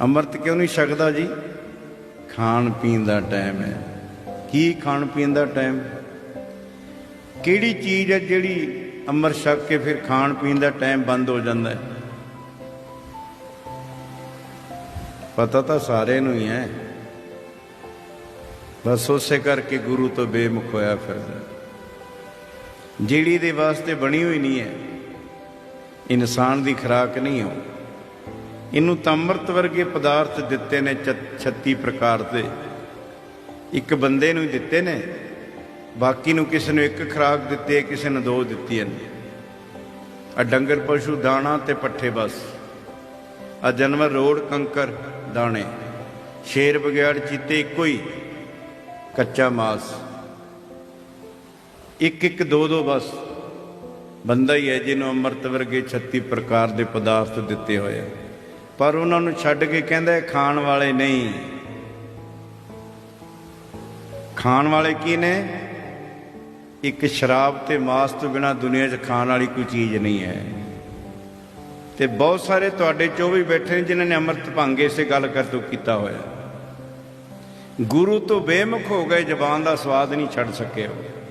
ਅੰਮ੍ਰਿਤ ਕਿਉਂ ਨਹੀਂ ਛਕਦਾ ਜੀ? ਖਾਣ ਪੀਣ ਦਾ ਟਾਈਮ ਹੈ। ਕੀ ਖਾਣ ਪੀਣ ਦਾ ਟਾਈਮ? ਕਿਹੜੀ ਚੀਜ਼ ਹੈ ਜਿਹੜੀ ਅੰਮ੍ਰਿਤ ਛਕ ਕੇ ਫਿਰ ਖਾਣ ਪੀਣ ਦਾ ਟਾਈਮ ਬੰਦ ਹੋ ਜਾਂਦਾ ਹੈ? ਪਤਾ ਤਾਂ ਸਾਰੇ ਨੂੰ ਹੀ ਹੈ। ਬਸ ਉਸੇ ਕਰਕੇ ਗੁਰੂ ਤੋਂ ਬੇਮੁਖ ਹੋਇਆ ਫਿਰਦਾ ਜਿਹੜੀ ਦੇ ਵਾਸਤੇ ਬਣੀ ਹੋਈ ਨਹੀਂ ਹੈ, ਇਨਸਾਨ ਦੀ ਖੁਰਾਕ ਨਹੀਂ ਹੋ। ਇਹਨੂੰ ਤਾਂ ਅੰਮ੍ਰਿਤ ਵਰਗੇ ਪਦਾਰਥ ਦਿੱਤੇ ਨੇ 36 ਪ੍ਰਕਾਰ ਦੇ। ਇੱਕ ਬੰਦੇ ਨੂੰ ਹੀ ਦਿੱਤੇ ਨੇ, ਬਾਕੀ ਨੂੰ ਕਿਸੇ ਨੂੰ ਇੱਕ ਖੁਰਾਕ ਦਿੱਤੀ ਹੈ, ਕਿਸੇ ਨੂੰ ਦੋ ਦਿੱਤੀਆਂ ਨੇ ਆ ਡੰਗਰ ਪਸ਼ੂ ਦਾਣਾ ਤੇ ਪੱਠੇ ਬਸ। ਆ ਜਾਨਵਰ ਰੋੜ, ਕੰਕਰ, ਦਾਣੇ। ਸ਼ੇਰ ਬਗਿਆੜ ਚੀਤੇ ਇੱਕੋ ਹੀ, ਕੱਚਾ ਮਾਸ। ਇੱਕ ਇੱਕ, ਦੋ ਦੋ ਬਸ। ਬੰਦਾ ਹੀ ਹੈ ਜਿਹਨੂੰ ਅੰਮ੍ਰਿਤ ਵਰਗੇ 36 ਪ੍ਰਕਾਰ ਦੇ ਪਦਾਰਥ ਦਿੱਤੇ ਹੋਏ ਆ। ਪਰ ਉਹਨਾਂ ਨੂੰ ਛੱਡ ਕੇ ਕਹਿੰਦਾ ਖਾਣ ਵਾਲੇ ਨਹੀਂ। ਖਾਣ ਵਾਲੇ ਕੀ ਨੇ? ਇੱਕ ਸ਼ਰਾਬ ਤੇ ਮਾਸ ਤੋਂ ਬਿਨਾ ਦੁਨੀਆ 'ਚ ਖਾਣ ਵਾਲੀ ਕੋਈ ਚੀਜ਼ ਨਹੀਂ ਹੈ। ਤੇ ਬਹੁਤ ਸਾਰੇ ਤੁਹਾਡੇ ਚੋਂ ਵੀ ਬੈਠੇ ਨੇ ਜਿਨ੍ਹਾਂ ਨੇ ਅੰਮ੍ਰਿਤ ਭੰਗ ਇਸੇ ਗੱਲ ਕਰ ਤੋਂ ਕੀਤਾ ਹੋਇਆ। ਗੁਰੂ ਤੋਂ ਬੇਮੁਖ ਹੋ ਗਏ, ਜ਼ਬਾਨ ਦਾ ਸਵਾਦ ਨਹੀਂ ਛੱਡ ਸਕੇ ਉਹ